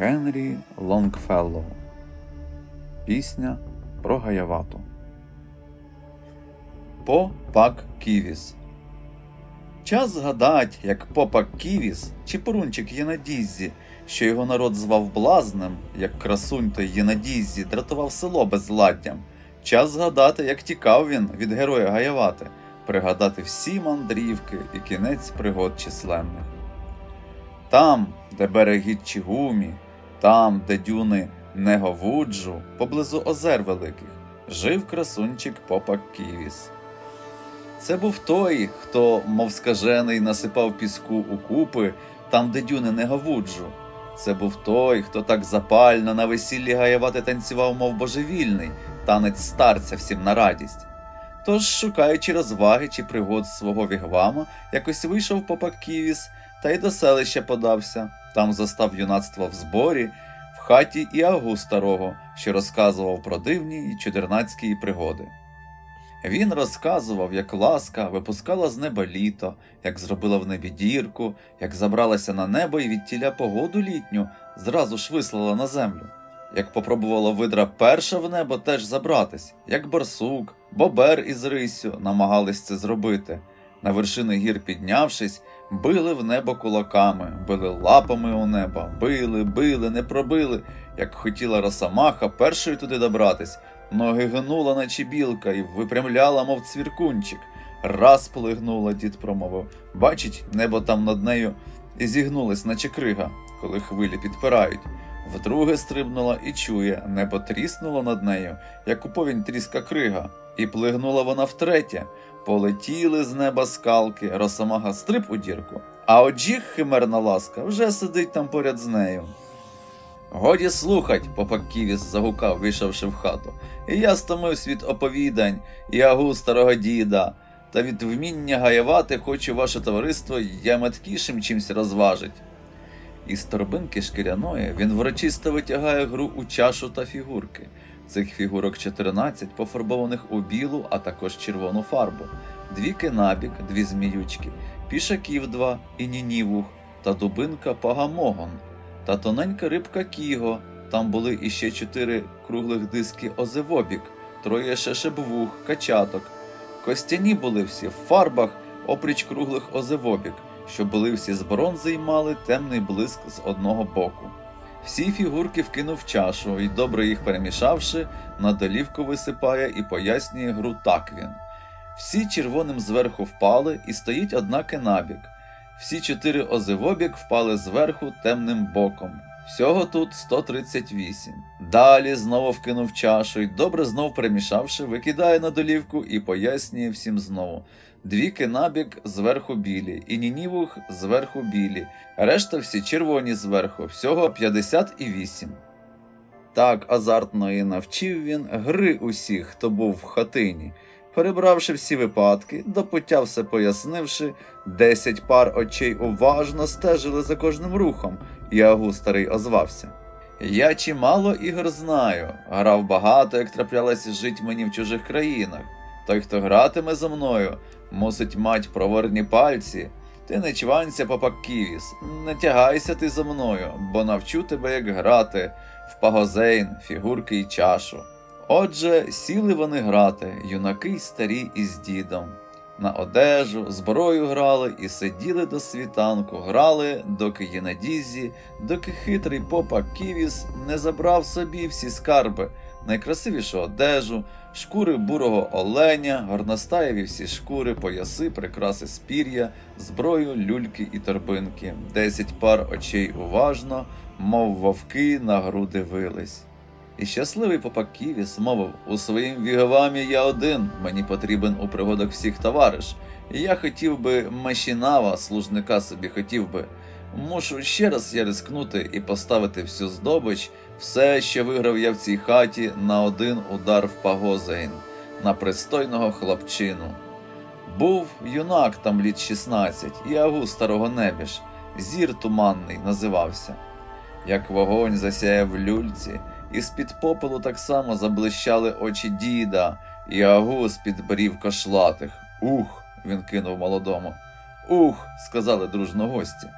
Генрі Лонгфеллоу Пісня про Гаявату. Попак Ківіс. Час згадать, як попак Ківіс чи порунчик Єнадіззі, що його народ звав блазнем, як красунь той Єнадіззі дратував село безладдям. Час згадати, як тікав він від героя Гаявати, пригадати всі мандрівки і кінець пригод численних. Там, де береги Чигумі, там, де дюни Неговуджу, поблизу озер великих, жив красунчик попак Ківіс. Це був той, хто, мов скажений, насипав піску у купи, там, де дюни Неговуджу. Це був той, хто так запально на весіллі гаявати танцював, мов божевільний, танець старця всім на радість. Тож, шукаючи розваги чи пригод свого вігвама, якось вийшов попак Ківіс та й до селища подався. Там застав юнацтво в зборі, в хаті Іагу старого, що розказував про дивні й чудернацькі пригоди. Він розказував, як ласка випускала з неба літо, як зробила в небі дірку, як забралася на небо і відтіля погоду літню зразу ж вислала на землю. Як попробувала видра перша в небо теж забратись, як барсук, бобер із рисю намагались це зробити. На вершини гір піднявшись, били в небо кулаками, били лапами у небо, били, били, не пробили, як хотіла росомаха першою туди добратись, ноги гнула, наче білка, і випрямляла, мов цвіркунчик. Раз полигнула, дід промовив. Бачить, небо там над нею і зігнулось, наче крига, коли хвилі підпирають. Вдруге стрибнула і чує, небо тріснуло над нею, як у повінь тріска крига, і плигнула вона втретє. Полетіли з неба скалки, росомага стриб у дірку, а оджіг химерна ласка вже сидить там поряд з нею. Годі слухать, попак Ківіс загукав, вийшовши в хату. І я стомився від оповідань, і агу старого діда, та від вміння гаявати хочу ваше товариство я меткішим чимсь розважить. Із торбинки шкіряної він врочисто витягає гру у чашу та фігурки. Цих фігурок 14 пофарбованих у білу, а також червону фарбу, дві кинабік, дві зміючки, пішаків два і нінівух, та дубинка пагамогон, та тоненька рибка кіго. Там були іще чотири круглих диски озевобік, троє шешебвух, качаток. Костяні були всі в фарбах, опріч круглих озевобік, що були всі з бронзи й мали темний блиск з одного боку. Всі фігурки вкинув в чашу і, добре їх перемішавши, на долівку висипає і пояснює гру так він. Всі червоним зверху впали, і стоїть одна кинабік. Всі чотири озивобік впали зверху темним боком. Всього тут 138. Далі знову вкинув чашу і, добре знов перемішавши, викидає на долівку і пояснює всім знову. Дві кинабік зверху білі, і нінівух зверху білі, решта всі червоні зверху, всього 58. Так азартно і навчив він гри усіх, хто був в хатині. Перебравши всі випадки, до пуття все пояснивши, десять пар очей уважно стежили за кожним рухом, і Агу старий озвався. Я чимало ігор знаю, грав багато, як траплялося жить мені в чужих країнах. Той, хто гратиме зо мною, мусить мать проворні пальці. Ти не чванься, попак Ківіс, не тягайся ти за мною, бо навчу тебе, як грати в пагозейн, фігурки й чашу. Отже, сіли вони грати, юнаки й старі із дідом. На одежу, зброю грали і сиділи до світанку, грали, доки є на дізі, доки хитрий попа Ківіс не забрав собі всі скарби, найкрасивішу одежу, шкури бурого оленя, горностаєві всі шкури, пояси, прикраси з пір'я, зброю, люльки і торбинки. Десять пар очей уважно, мов вовки на гру дивились. І щасливий попак Ківіс мовив, у своїм вігавамі я один, мені потрібен у пригодах всіх товариш. Я хотів би машінава, служника собі хотів би. Мушу ще раз я рискнути і поставити всю здобич, все, що виграв я в цій хаті, на один удар в пагозейн, на пристойного хлопчину. Був юнак там літ 16, і агу старого небіж, зір туманний називався. Як вогонь засяяв в люльці, і з-під попелу так само заблищали очі діда, і агу з-під брів кошлатих. Ух. він кинув молодому. Ух, сказали дружно гості.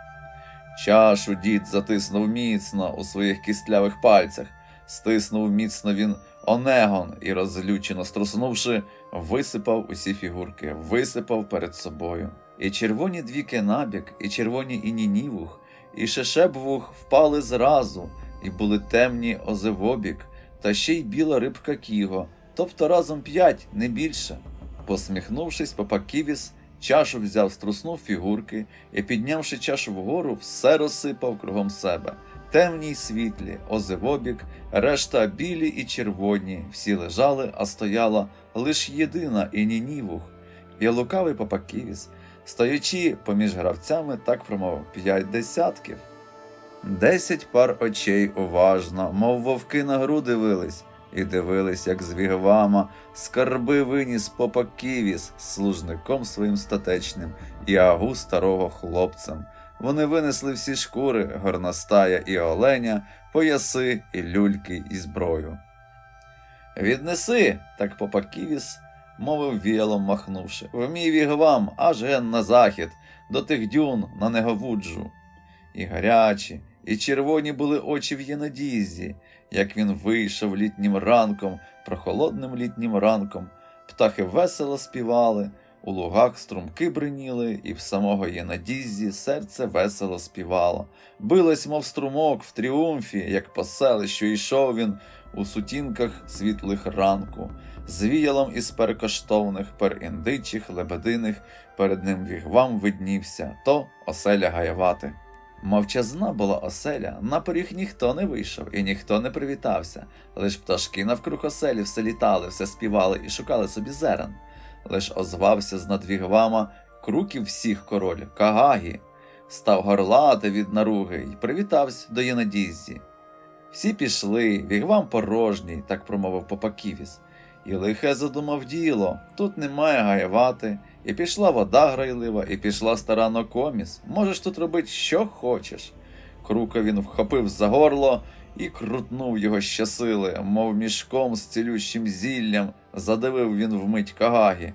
Чашу дід затиснув міцно у своїх кістлявих пальцях, стиснув міцно він онегон і, розлючено струснувши, висипав усі фігурки, висипав перед собою. І червоні двіки набік, і червоні інінівух, і шешебвух впали зразу, і були темні озевобік, та ще й біла рибка кіго, тобто разом п'ять, не більше. Посміхнувшись, папа Ківіс чашу взяв, струснув фігурки і, піднявши чашу вгору, все розсипав кругом себе. Темні й світлі, озевобік, решта білі і червоні, всі лежали, а стояла лиш єдина і нінівух. І лукавий папа Ківіс, стоячи поміж гравцями, так промовив п'ять десятків. Десять пар очей уважно, мов вовки на гру дивились, і дивились, як з вігвама скарби виніс попа Ківіс служником своїм статечним і агу старого хлопцем. Вони винесли всі шкури, горностая і оленя, пояси і люльки і зброю. Віднеси, так попа Ківіс, мовив віялом махнувши, в мій вігвам аж ген на захід, до тих дюн на Неговуджу. І гарячі, і червоні були очі в Єнодізі, як він вийшов літнім ранком, прохолодним літнім ранком. Птахи весело співали, у лугах струмки бриніли, і в самого Єнодізі серце весело співало. Билось, мов струмок в тріумфі, як по селищу йшов він у сутінках світлих ранку, з віялом із перекоштовних, періндичих, лебединих, перед ним вігвам виднівся, то оселя гаявати. Мовчазна була оселя, на поріг ніхто не вийшов і ніхто не привітався. Лиш пташки навкруг оселі все літали, все співали і шукали собі зерен. Лиш озвався з надвігвама круків всіх король, Кагагі, став горлати від наруги й привітався до Єнадіззі. Всі пішли, вігвам порожній, так промовив Попаківіс. І лихе задумав діло, тут немає гаявати, і пішла вода грайлива, і пішла стара нокоміс. Можеш тут робити, що хочеш. Крука він вхопив за горло і крутнув його щасили, мов мішком з цілющим зіллям, задавив він вмить Кагагі,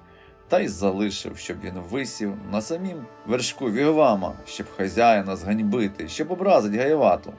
та й залишив, щоб він висів на самім вершку Вігвама, щоб хазяїна зганьбити, щоб образить гаєвату.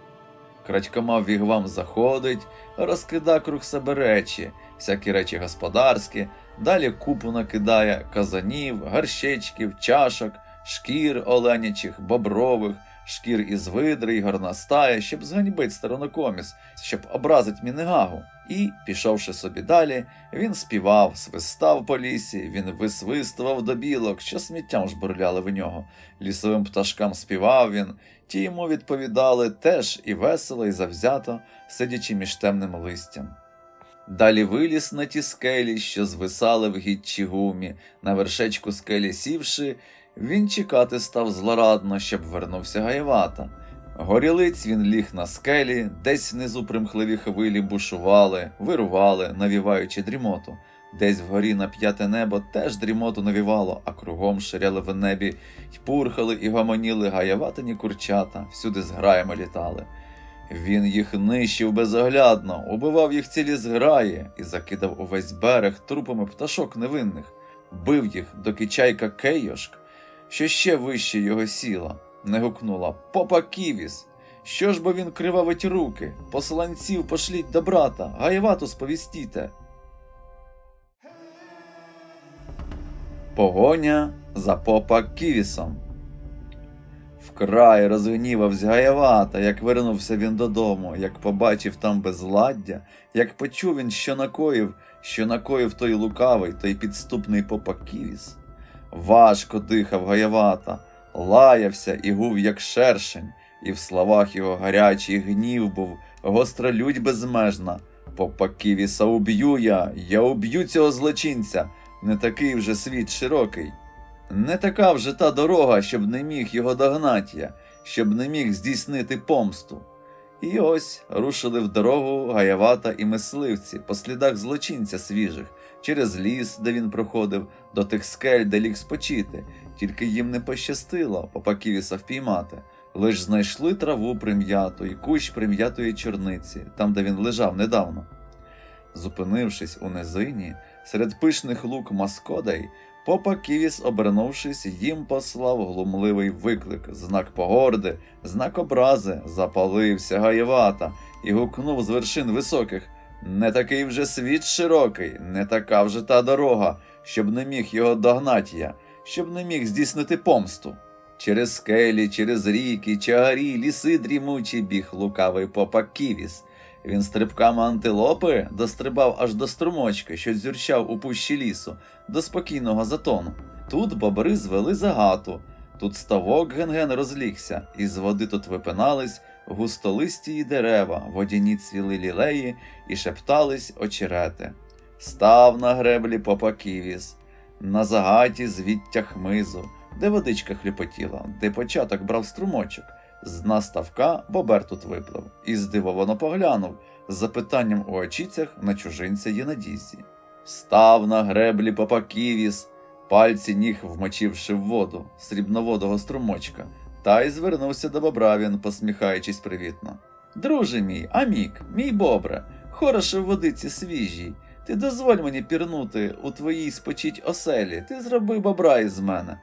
Крадькома Вігвам заходить, розкида круг себе речі, всякі речі господарські, далі купу накидає казанів, гарщичків, чашок, шкір оленячих, бобрових, шкір із видри й горностая, щоб зганьбить сторонокоміс, щоб образить Мінегагу. І, пішовши собі далі, він співав, свистав по лісі, він висвистував до білок, що сміттям жбурляли в нього. Лісовим пташкам співав він, ті йому відповідали теж і весело, і завзято, сидячи між темним листям. Далі виліз на ті скелі, що звисали в гідчі гумі, на вершечку скелі сівши, він чекати став злорадно, щоб вернувся Гаєвата. Горілиць він ліг на скелі, десь внизу примхливі хвилі бушували, вирували, навіваючи дрімоту. Десь вгорі на п'яте небо теж дрімоту навівало, а кругом ширяли в небі й пурхали і гомоніли гаяватині курчата, всюди з граями літали. Він їх нищив безоглядно, убивав їх цілі зграї і закидав увесь берег трупами пташок невинних, бив їх, доки чайка Кейошк, що ще вище його сіла, не гукнула Попа Ківіс. Що ж бо він кривавить руки? Посланців пошліть до брата, гаєвату сповістіте. Погоня за попа Ківісом. Вкрай розгнівався Гаявата, як вернувся він додому, як побачив там безладдя, як почув він, що накоїв, що накоїв той лукавий, той підступний попа Ківіс. Важко дихав Гаявата, лаявся і гув, як шершень, і в словах його гарячий гнів був, гостра лють безмежна. Попа Ківіса уб'ю я, я уб'ю цього злочинця, не такий вже світ широкий. Не така вже та дорога, щоб не міг його догнати я, щоб не міг здійснити помсту. І ось рушили в дорогу Гаявата і мисливці по слідах злочинця свіжих, через ліс, де він проходив, до тих скель, де ліг спочити, тільки їм не пощастило попаківіса впіймати. Лиш знайшли траву прим'яту і кущ прим'ятої чорниці, там, де він лежав недавно. Зупинившись у низині, серед пишних лук маскодей, Попа Ківіс, обернувшись, їм послав глумливий виклик, знак погорди, знак образи, запалився гаєвата і гукнув з вершин високих Не такий вже світ широкий, не така вже та дорога, щоб не міг його догнать я, щоб не міг здійснити помсту. Через скелі, через ріки, чагарі, ліси дрімучі біг лукавий попа Ківіс. Він стрибками антилопи дострибав аж до струмочка, що дзюрчав у пущі лісу, до спокійного затону. Тут бобри звели загату, тут ставок ген-ген розлігся, і з води тут випинались густолисті дерева, водяні цвіли лілеї і шептались очерети. Став на греблі попа Ківіс, на загаті звідтя хмизу, де водичка хліпотіла, де початок брав струмочок. З дна ставка бобер тут виплив і здивовано поглянув з запитанням у очіцях на чужинця Єнадізі. Став на греблі попа Ківіс, пальці ніг вмочивши в воду срібноводого струмочка, та й звернувся до бобра він, посміхаючись привітно. Друже мій, амік, мій бобре, хороше в водиці свіжій. Ти дозволь мені пірнути у твоїй спочить оселі, ти зроби бобра із мене.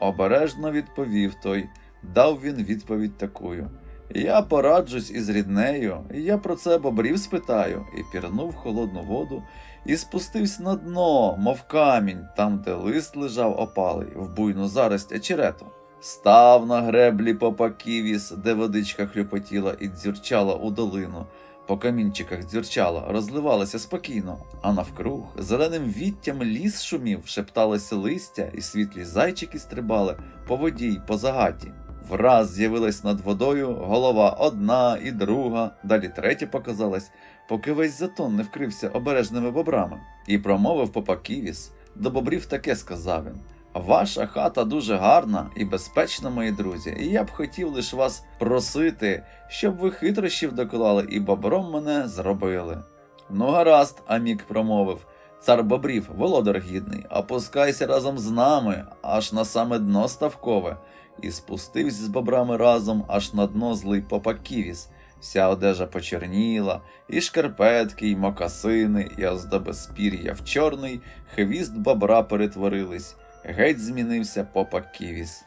Обережно відповів той, дав він відповідь такую. Я пораджусь із ріднею, я про це бобрів спитаю, і пірнув холодну воду, і спустився на дно, мов камінь, там, де лист лежав опалий, в буйну зарость очерету. Став на греблі попа Ківіс, де водичка хлюпотіла і дзюрчала у долину, по камінчиках дзюрчала, розливалася спокійно, а навкруг зеленим віттям ліс шумів, шепталося листя, і світлі зайчики стрибали по воді й по загаті. Враз з'явилась над водою голова одна і друга, далі третя показалась, поки весь затон не вкрився обережними бобрами. І промовив попа Ківіс. До бобрів таке сказав він. Ваша хата дуже гарна і безпечна, мої друзі, і я б хотів лише вас просити, щоб ви хитрощів доклали і бобром мене зробили. Ну, гаразд, Амік промовив. Цар бобрів, володар гідний, опускайся разом з нами, аж на саме дно ставкове, і спустився з бобрами разом аж на дно злий попа Ківіс. Вся одежа почерніла, і шкарпетки, і мокасини, і оздоби спір'я в чорний, хвіст бобра перетворились, геть змінився попа Ківіс.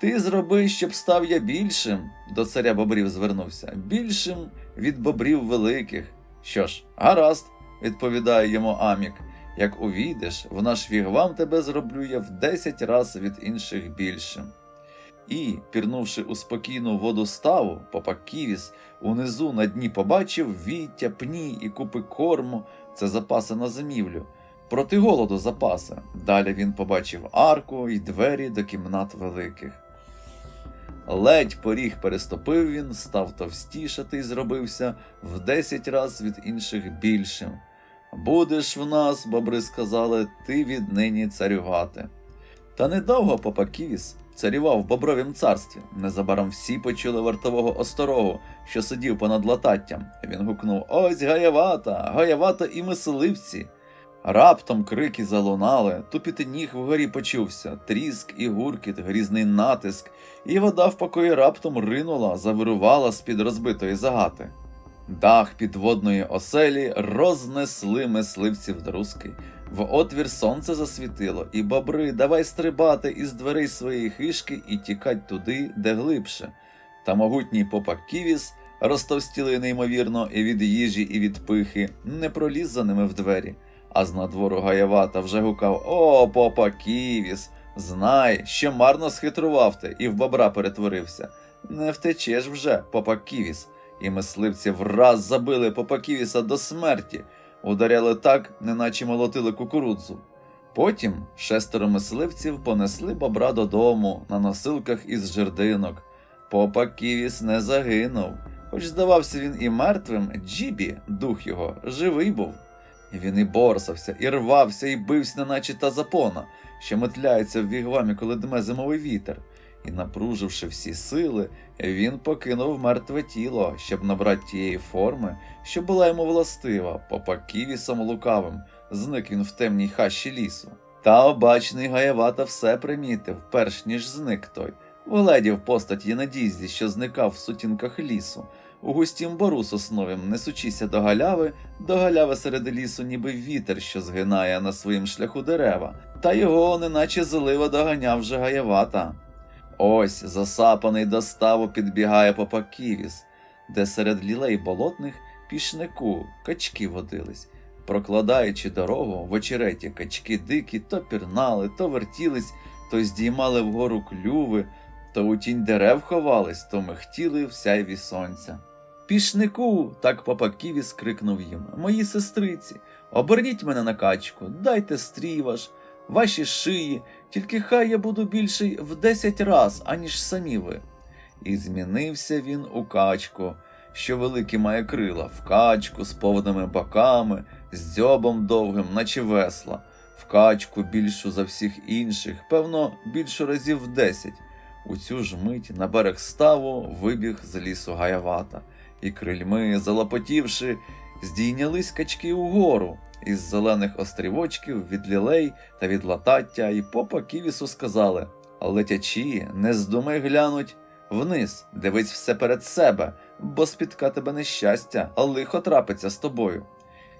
Ти зроби, щоб став я більшим, до царя бобрів звернувся, більшим від бобрів великих. Що ж, гаразд, відповідає йому Амік. Як увійдеш, в наш вігвам тебе зроблю я в десять раз від інших більшим. І, пірнувши у спокійну воду ставу, попа Ківіс унизу на дні побачив віття, пні і купи корму, це запаси на зимівлю. Проти голоду запаси. Далі він побачив арку і двері до кімнат великих. Ледь поріг переступив він, став товстішати й зробився в десять раз від інших більшим. Будеш в нас, бобри сказали, ти віднині царювати. Та недовго попа Ківіс царював в бобровім царстві. Незабаром всі почули вартового осторогу, що сидів понад лататтям. Він гукнув Ось гаявата, гаявата і мисливці. Раптом крики залунали, тупіт ніг вгорі почувся, тріск і гуркіт, грізний натиск, і вода в покої раптом ринула, завирувала з-під розбитої загати. Дах підводної оселі рознесли мисливців друзки. В отвір сонце засвітило, і бобри давай стрибати із дверей своєї хишки і тікать туди, де глибше. Та могутній попа Ківіс, розтовстілий неймовірно і від їжі, і від пихи, не проліз за ними в двері. А з надвору Гаявата вже гукав О, попа Ківіс! Знай, що марно схитрував ти і в бобра перетворився. Не втечеш вже, попа Ківіс. І мисливці враз забили попа Ківіса до смерті, ударяли так, неначе молотили кукурудзу. Потім шестеро мисливців понесли бобра додому на носилках із жердинок. Попа Ківіс не загинув, хоч здавався він і мертвим, Джібі, дух його, живий був. Він і борсався, і рвався, і бився, неначе та запона, що метляється в вігвамі, коли дме зимовий вітер. І, напруживши всі сили, він покинув мертве тіло, щоб набрати тієї форми, що була йому властива, попа ківісом лукавим, зник він в темній хащі лісу. Та обачний Гаявата все примітив, перш ніж зник той. Вгледів постать Єнадізі, що зникав в сутінках лісу, у густім бору сосновім, несучися до галяви, до галяви серед лісу, ніби вітер, що згинає на своїм шляху дерева, та його неначе злива доганяв вже гаявата. Ось засапаний до ставу підбігає попа Ківіс, де серед лілей болотних пішнику качки водились. Прокладаючи дорогу в очереті качки дикі то пірнали, то вертілись, то здіймали вгору клюви, то у тінь дерев ховались, то михтіли в сяйві сонця. Пішнику, так папа Ківіс крикнув їм, мої сестриці, оберніть мене на качку, дайте стрій ваш, ваші шиї, тільки хай я буду більший в десять раз, аніж самі ви. І змінився він у качку, що великі має крила, в качку з повними боками, з дзьобом довгим, наче весла, в качку більшу за всіх інших, певно, більшу разів в десять. У цю ж мить на берег ставу вибіг з лісу гаявата, і крильми, залопотівши, здійнялись качки угору, із зелених острівочків від лілей та від латаття, і попа Ківісу сказали Летячі, не здумай глянуть вниз, дивись все перед себе, бо спітка тебе нещастя, а лихо трапиться з тобою.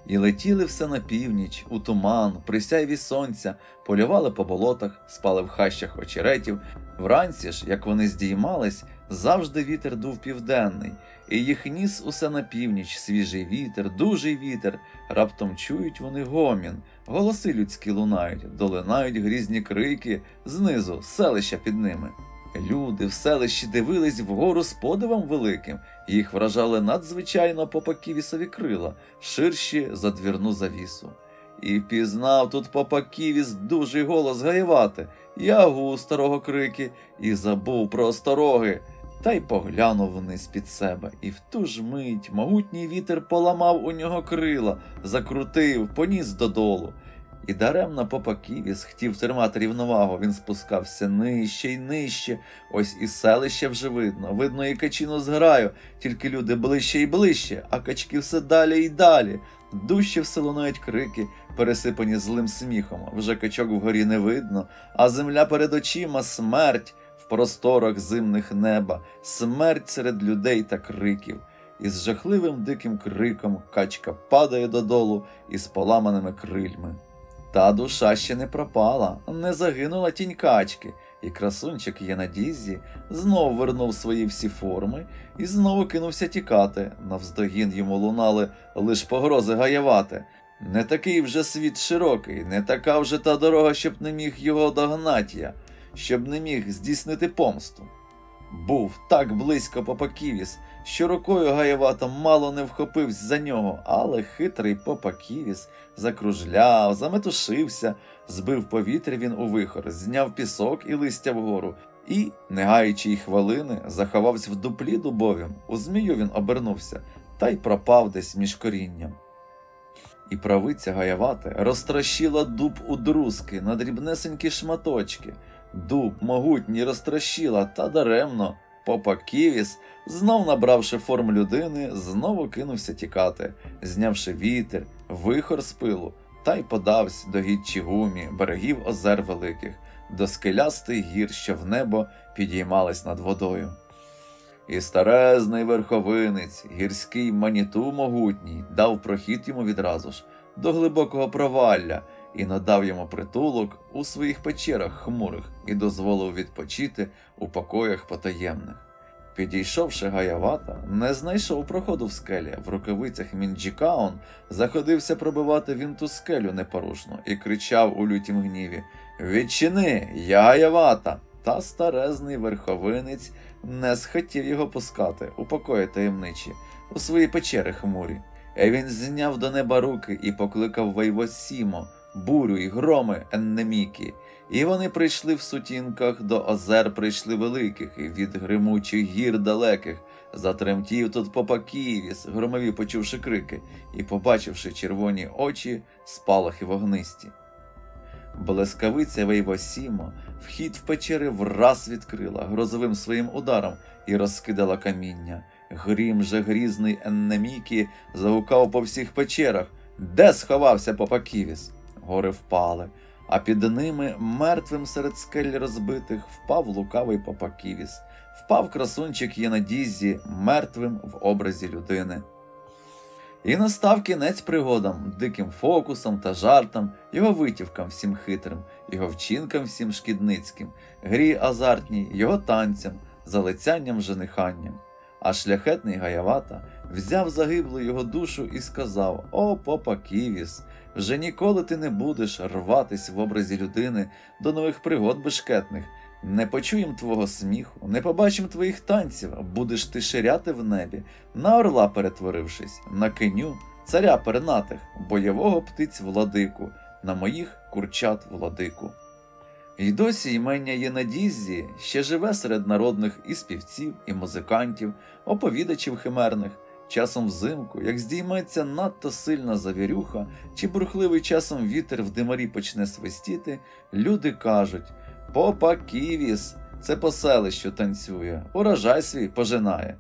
І летіли все на північ, у туман, при сяйві сонця, полювали по болотах, спали в хащах очеретів. Вранці ж, як вони здіймались, завжди вітер дув південний, і їх ніс усе на північ, свіжий вітер, дужий вітер. Раптом чують вони гомін, голоси людські лунають, долинають грізні крики знизу, селища під ними. Люди в селищі дивились вгору з подивом великим, їх вражали надзвичайно попаківісові крила, ширші за двірну завісу. І впізнав тут попаківіс дужий голос гаєвати, ягу старого крики, і забув про остороги, та й поглянув вниз під себе, і в ту ж мить могутній вітер поламав у нього крила, закрутив, поніс додолу. І даремно попа Ківіс хотів тримати рівновагу, він спускався нижче й нижче. Ось і селище вже видно, видно і качину зграю, тільки люди ближче й ближче, а качки все далі й далі. Дужче все лунають крики, пересипані злим сміхом. Вже качок вгорі не видно, а земля перед очима смерть просторах зимних неба, смерть серед людей та криків. І з жахливим диким криком качка падає додолу із поламаними крильми. Та душа ще не пропала, не загинула тінь качки, і красунчик Єнадізі знов вернув свої всі форми і знову кинувся тікати. Навздогін йому лунали лиш погрози гаявати. Не такий вже світ широкий, не така вже та дорога, щоб не міг його догнати я, щоб не міг здійснити помсту. Був так близько Попаківіс, що рукою Гаєвата мало не вхопився за нього, але хитрий Попаківіс закружляв, заметушився, збив повітря він у вихор, зняв пісок і листя вгору, і, не гаючи й хвилини, заховався в дуплі дубовім. У змію він обернувся та й пропав десь між корінням. І правиця Гаявати розтрощила дуб у друзки на дрібнесенькі шматочки. Дуб могутній розтрощила, та даремно. Попа Ківіс, знов набравши форм людини, знову кинувся тікати, знявши вітер, вихор з пилу, та й подався до гідчі гумі, берегів озер великих, до скелястих гір, що в небо підіймались над водою. І старезний верховинець, гірський маніту могутній, дав прохід йому відразу ж до глибокого провалля і надав йому притулок у своїх печерах хмурих і дозволив відпочити у покоях потаємних. Підійшовши Гаявата, не знайшов проходу в скелі. В рукавицях Мінджікаун заходився пробивати він ту скелю непорушно і кричав у лютім гніві Відчини, я Гаявата! Та старезний верховинець не схотів його пускати у покої таємничі, у свої печери хмурі. Він зняв до неба руки і покликав Вейвосімо, бурю й громи Еннеміки. І вони прийшли в сутінках до озер прийшли великих, і від гримучих гір далеких. Затремтів тут попаківіс, громові почувши крики, і побачивши червоні очі, спалахи вогнисті. Блискавиця Вейвосімо вхід в печери враз відкрила грозовим своїм ударом і розкидала каміння. Грім же грізний Еннемікі загукав по всіх печерах. Де сховався Попаківіс? Гори впали, а під ними мертвим серед скель розбитих впав лукавий попа Ківіс, впав красунчик Єнадізі мертвим в образі людини. І настав кінець пригодам, диким фокусам та жартам, його витівкам всім хитрим, його вчинкам всім шкідницьким, грі азартній, його танцям, залицянням жениханням. А шляхетний Гаявата взяв загиблу його душу і сказав: О, попа Ківіс, вже ніколи ти не будеш рватись в образі людини до нових пригод бешкетних. Не почуєм твого сміху, не побачим твоїх танців, будеш ти ширяти в небі, на орла перетворившись, на киню, царя пернатих, бойового птиць владику, на моїх курчат владику. І досі ймення Єнадізі ще живе серед народних і співців, і музикантів, оповідачів химерних. Часом взимку, як здійметься надто сильна завірюха, чи бурхливий часом вітер в димарі почне свистіти, люди кажуть Попа Ківіс, це поселище танцює, урожай свій пожинає.